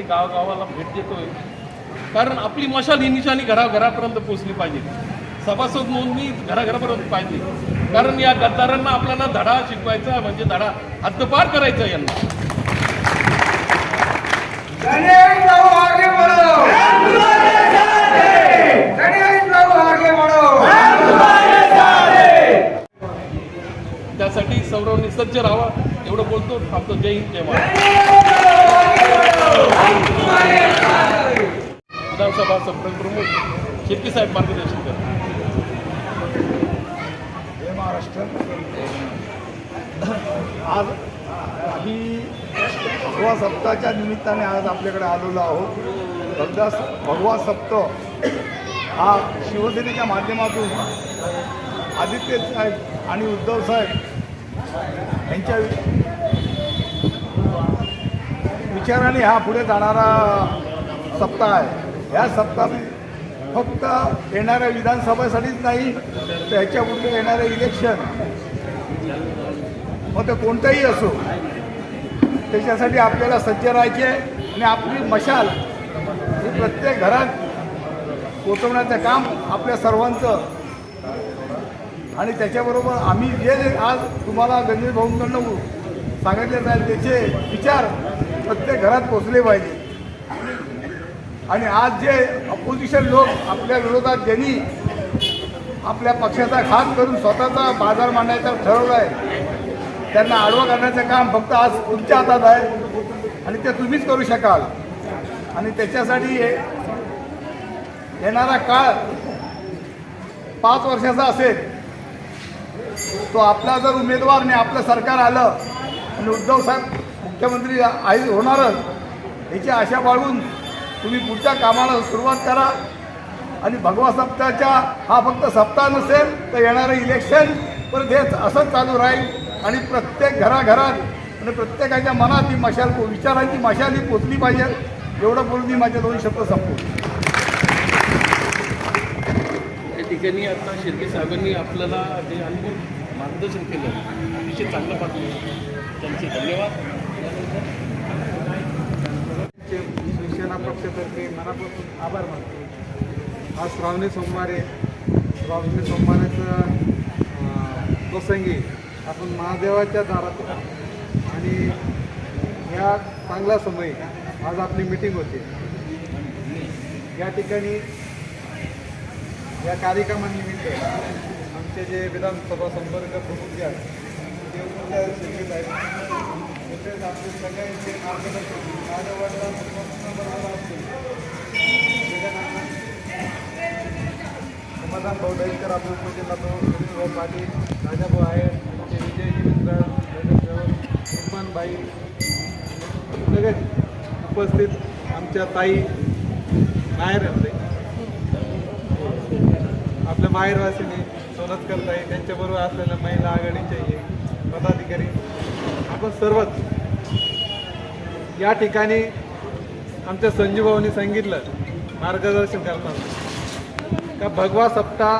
प्रत्येक गावागावाला भेट देतोय. कारण आपली मशाल ही निशाणी घराघरापर्यंत पोहोचली पाहिजे. सभासद नोंदणी घराघरापर्यंत पाहिजे. कारण या गद्दारांना आपल्याला धडा शिकवायचा म्हणजे धडा हद्दपार करायचा यांना. त्यासाठी सौरवनी सज्ज राहावा एवढं बोलतो थांबतो. जय हिंद जय महाराष्ट्र. विधानसभा संपर्क प्रमुख साहेब मार्गदर्शन करतात. हे महाराष्ट्र. आज ही भगवा सप्ताहाच्या निमित्ताने आज आपल्याकडे आलेलो आहोत. भगदा भगवा सप्ताह हा शिवसेनेच्या माध्यमातून आदित्य साहेब आणि उद्धव साहेब यांच्या विचाराने हा पुढे जाणारा सप्ताह आहे. या सप्ताह फक्त येणाऱ्या विधानसभेसाठीच नाही तर ह्याच्या पुढे येणारे इलेक्शन मग ते कोणतंही असो त्याच्यासाठी आपल्याला सज्ज राहायचे आणि आपली मशाल ही प्रत्येक घरात पोचवण्याचं काम आपल्या सर्वांचं. आणि त्याच्याबरोबर आम्ही जे जे आज तुम्हाला गणेश भाऊंकडनं सांगितले जाईल त्याचे विचार प्रत्येक घरात पोचले पाहिजे. आणि आज जे अपोजिशन लोक आपल्या विरोधात ज्यांनी आपल्या पक्षाचा घात करून स्वतःचा बाजार मांडायचा ठरवलं आहे त्यांना आडवं करण्याचं काम फक्त आज तुमच्या हातात आहे आणि ते तुम्हीच करू शकाल. आणि त्याच्यासाठी हे येणारा काळ पाच वर्षाचा असेल तो आपला जर उमेदवार नाही आपलं सरकार आलं आणि उद्धव साहेब मुख्यमंत्री आई होणारच याची आशा बाळगून तुम्ही पुढच्या कामाला सुरुवात करा. आणि भगवा सप्ताहाच्या हा फक्त सप्ताह नसेल तर येणारं इलेक्शन परत हेच असंच चालू राहील. आणि प्रत्येक घराघरात आणि प्रत्येकाच्या मनात ही मशाल विचारांची मशाल ही पोचली पाहिजे. एवढं बोलून मी माझे दोन शब्द संपवतो. या ठिकाणी आता शिर्के साहेबांनी आपल्याला जे अनुभव मार्गदर्शन केलं अतिशय चांगलं वाटलं त्यांचे धन्यवाद. शिवसेना पक्षातर्फे मनापासून आभार मानतो. आज श्रावणी सोमवार आहे. श्रावणी सोमवाराचा प्रसंगी आपण महादेवाच्या दारात आणि ह्या चांगला समय आज आपली मिटिंग होते. या ठिकाणी या कार्यक्रमानिमित्त आमचे जे विधानसभा संपर्क प्रमुख जे आहेत ते उपस्थित आहेत तसेच आपले सगळ्यांचे मार्गदर्शक माझ्या वडिलांपासून बरोबर असतील विवेकानंद समाधान भाऊ दहीकर आपले उपजिल्हा प्रमुख भाऊ पाटील राजाभाऊ आहे आमचे विजयजी मित्र इरफानबाई सगळे उपस्थित आमच्या ताई माहेर आपले आपल्या माहेरवासीने सोनतकर ताई त्यांच्याबरोबर असलेल्या महिला आघाडीच्याही पदाधिकारी. आपण सर्वच या ठिकाणी आमच्या संजीव भाऊनी सांगितलं मार्गदर्शन करताना. का भगवा सप्ताह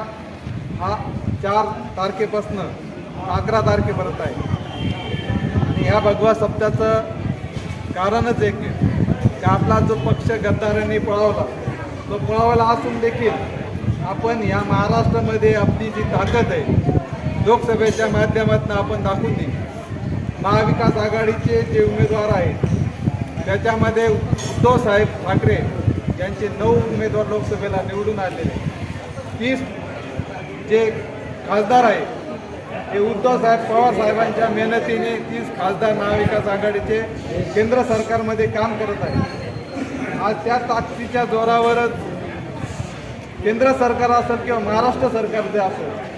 हा चार तारखेपासनं अकरा तारखेपर्यंत आहे. आणि ह्या भगवा सप्ताहाचं कारणच एक की आपला जो पक्ष गद्दारांनी पळवला तो पळवला असून देखील आपण या महाराष्ट्रामध्ये आपली जी ताकद आहे लोकसभेच्या माध्यमातून आपण दाखवून देऊ. महाविकास आघाडीचे जे उमेदवार आहेत त्याच्यामध्ये उद्धव साहेब ठाकरे यांचे नऊ उमेदवार लोकसभेला निवडून आलेले तीस जे खासदार आहेत ते उद्धव साहेब पवार साहेबांच्या मेहनतीने तीस खासदार महाविकास आघाडीचे केंद्र सरकारमध्ये काम करत आहेत. आज त्या ताकदीच्या जोरावरच केंद्र सरकार असेल किंवा महाराष्ट्र सरकार जे असेल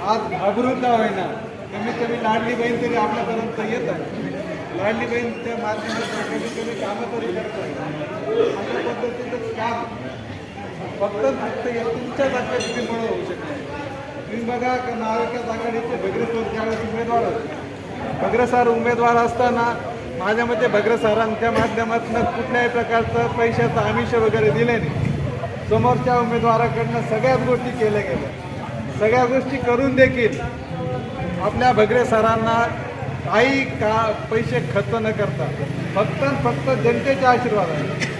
आज घाबरून का होईना? कमीत कमी लाडली बहीण तरी आपल्यापर्यंत येत आहे लाडली बहीणच्या माध्यमातून कमीत कमी कामं तरी करत आहे अशा पद्धतीचं काम फक्त फक्त या तुमच्या ताकदीमुळे होऊ शकते. तुम्ही बघा का महाविकास आघाडीचे भगरेश्वर ज्यावेळेस उमेदवार होते भग्रसार उमेदवार असताना माझ्या मते भग्रसारांच्या माध्यमातून कुठल्याही प्रकारचं पैशाचं आमिष वगैरे दिले नाही. समोरच्या उमेदवाराकडनं सगळ्याच गोष्टी केल्या गेल्या. सगळ्या गोष्टी करून देखील आपल्या भगरे सरांना काही का पैसे खर्च न करता फक्त फक्त जनतेचे आशीर्वाद आहे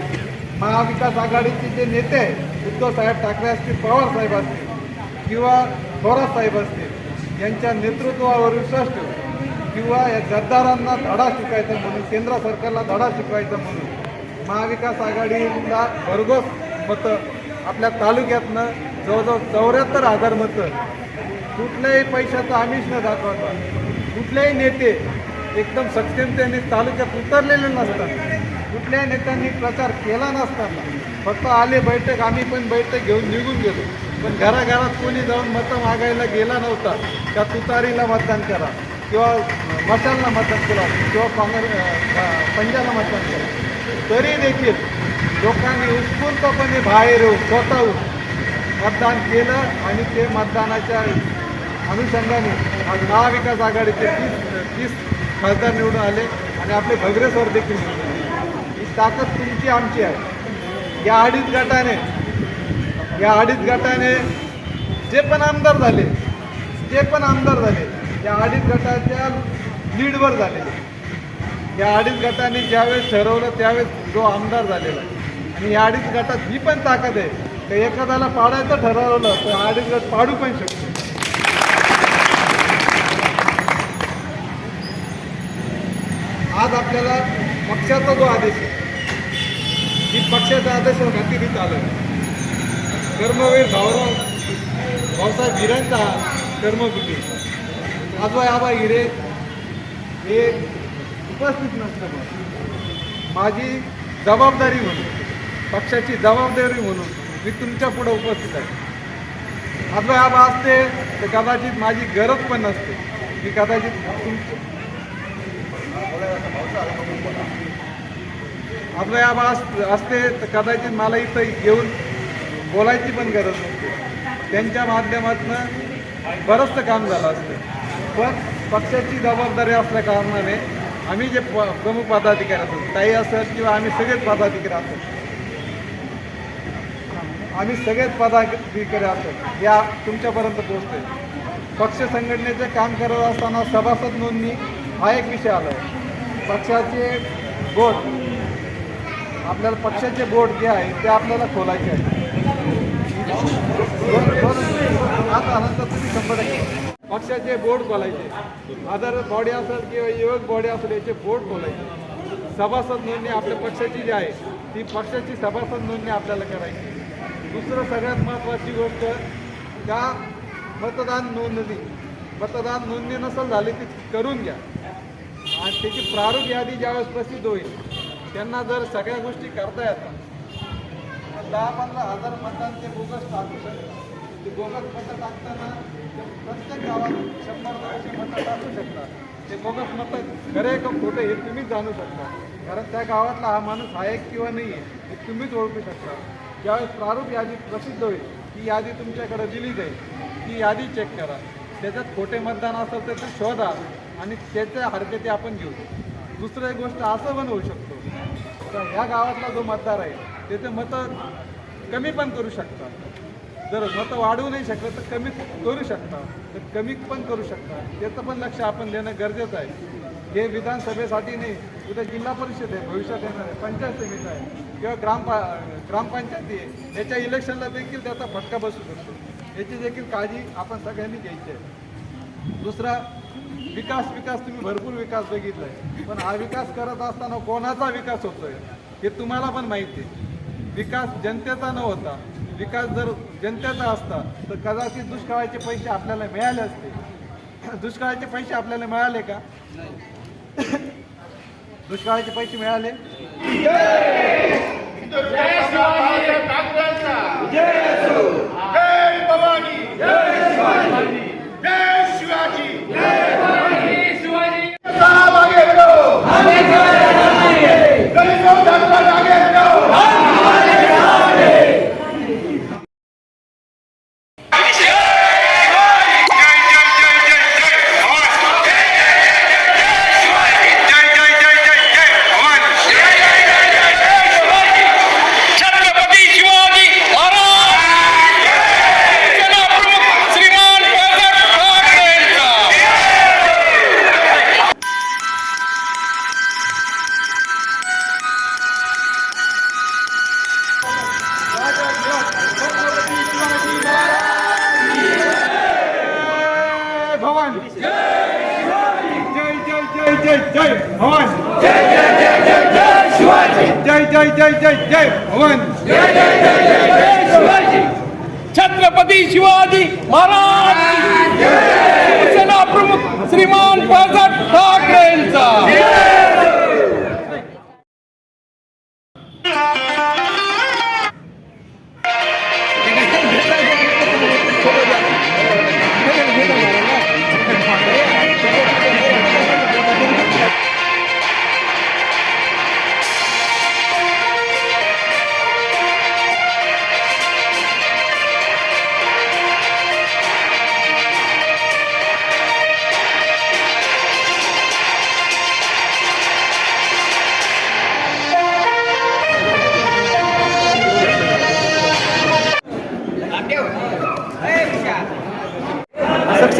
महाविकास आघाडीचे जे नेते आहेत उद्धव साहेब ठाकरे असतील पवार साहेब असतील किंवा थोरात साहेब असतील यांच्या नेतृत्वावर विश्वास ठेवून किंवा या जगदारांना धडा शिकायचा म्हणून केंद्र सरकारला धडा शिकवायचा म्हणून महाविकास आघाडीला भरघोस मतं आपल्या तालुक्यातनं जवळजवळ चौऱ्याहत्तर हजार मतं. कुठल्याही पैशाचं आमिष न दाखवता कुठलेही नेते एकदम सक्षमतेने तालुक्यात उतरलेले नसतात. कुठल्याही नेत्यांनी प्रचार केला नसताना फक्त आले बैठक आम्ही पण बैठक घेऊन निघून गेलो. पण घराघरात कोणी जाऊन मतं मागायला गेला नव्हता त्या तुतारीला मतदान करा किंवा मशालला मतदान केला किंवा काँग्रेस पंजाला मतदान केला तरी देखील लोकांनी उत्स्फूर्तपणे बाहेर येऊन स्वतःहून मतदान केलं आणि ते मतदानाच्या अनुषंगाने आज महाविकास आघाडीचे तीस तीस खासदार निवडून आले आणि आपले भगरे देखील. ही ताकद तुमची आमची आहे. या अडीच गटाने या अडीच गटाने जे पण आमदार झाले जे पण आमदार झाले या अडीच गटाच्या लीडवर झालेले या अडीच गटाने ज्यावेळेस ठरवलं त्यावेळेस जो आमदार झालेला आहे. आणि या अडीच गटात ही पण ताकद आहे. तर एखाद्याला पाडायचं ठरवलं तर अडीच गट पाडू पण शकतो. आज आपल्याला पक्षाचा जो आदेश आहे की पक्षाचा आदेश खातीरीत आलं कर्मवीर भाऊराव भाऊसाहेब हिरेंचा हा कर्मभूमी आजोबा आबा हिरे हे उपस्थित नसल्यामुळे माझी जबाबदारी म्हणून पक्षाची जबाबदारी म्हणून मी तुमच्यापुढे उपस्थित आहे. आजोबा आबा असते तर कदाचित माझी गरज पण नसते. मी कदाचित तुमच्या आजोबा आबा अस- असते तर कदाचित मला इथं येऊन बोलायची पण गरज नसते. त्यांच्या माध्यमातून बरंचसं काम झालं असतं. पण पक्षाची जबाबदारी असल्या कारणाने आम्ही जे प प्रमुख पदाधिकारी असतो ताई असेल किंवा आम्ही सगळेच पदाधिकारी असतो आम्ही सगळेच पदाधिकारी असतो या तुमच्यापर्यंत पोचते पक्ष संघटनेचे काम करत असताना सभासद नोंदणी हा एक विषय आला आहे पक्षाचे बोट आपल्याला पक्षाचे बोट जे आहे ते आपल्याला खोलायचे आहे आता नंतर तुम्ही शंभर टक्के. पक्षाचे बोर्ड खोलायचे. अदर बॉडी असेल किंवा युवक बॉडी असेल याचे बोर्ड खोलायचे. सभासद नोंदणी आपल्या पक्षाची जी आहे ती पक्षाची सभासद नोंदणी आपल्याला करायची. दुसरं सगळ्यात महत्त्वाची गोष्ट त्या मतदान नोंदणी मतदान नोंदणी नसेल झाली ती करून घ्या. आणि त्याची प्रारूप यादी ज्यावेळेस प्रसिद्ध होईल त्यांना जर सगळ्या गोष्टी करता येतात दहा पंधरा हजार मतदान ते बोगस टाकू शकतात. ते बोगस मतं टाकताना ते प्रत्येक गावात शंभर दोनशे मतं टाकू शकतात. ते बोगस मतं खरे का खोटे हे तुम्हीच जाणू शकता. कारण त्या गावातला हा माणूस आहे किंवा नाही आहे हे तुम्हीच ओळखू शकता. ज्यावेळेस प्रारूप यादी प्रसिद्ध होईल ती यादी तुमच्याकडे दिली जाईल. ती यादी चेक करा. त्याच्यात खोटे मतदान असेल तर ते शोधा आणि त्याच्या हरकती आपण घेऊ. दुसरं एक गोष्ट असं पण होऊ शकतो. तर ह्या गावातला जो मतदार आहे त्याचे मतं कमी पण करू शकतात. जर मतं वाढवू नाही शकलं तर कमी करू शकता तर कमी पण करू शकता त्याचं पण लक्ष आपण देणं गरजेचं आहे. हे विधानसभेसाठी नाही उद्या जिल्हा परिषद आहे भविष्यात येणार आहे पंचायत समिती आहे किंवा ग्रामपा ग्रामपंचायती आहे याच्या इलेक्शनला देखील त्याचा फटका बसू शकतो. याची देखील काळजी आपण सगळ्यांनी घ्यायची आहे. दुसरा विकास विकास तुम्ही भरपूर विकास बघितला आहे पण हा विकास करत असताना कोणाचा विकास होतोय हे तुम्हाला पण माहिती आहे. विकास जनतेचा न होता विकास जर जनतेचा असता तर कदाचित दुष्काळाचे पैसे आपल्याला मिळाले असते. दुष्काळाचे पैसे आपल्याला मिळाले का? दुष्काळाचे पैसे मिळाले. जय जय जय जय जय जय जय शिवाजी जय जय जय जय जय भवन जय जय जय जय जय शिवाजी छत्रपती शिवाजी महाराज शिवसेना प्रमुख श्रीमान बाळासाहेब ठाकरे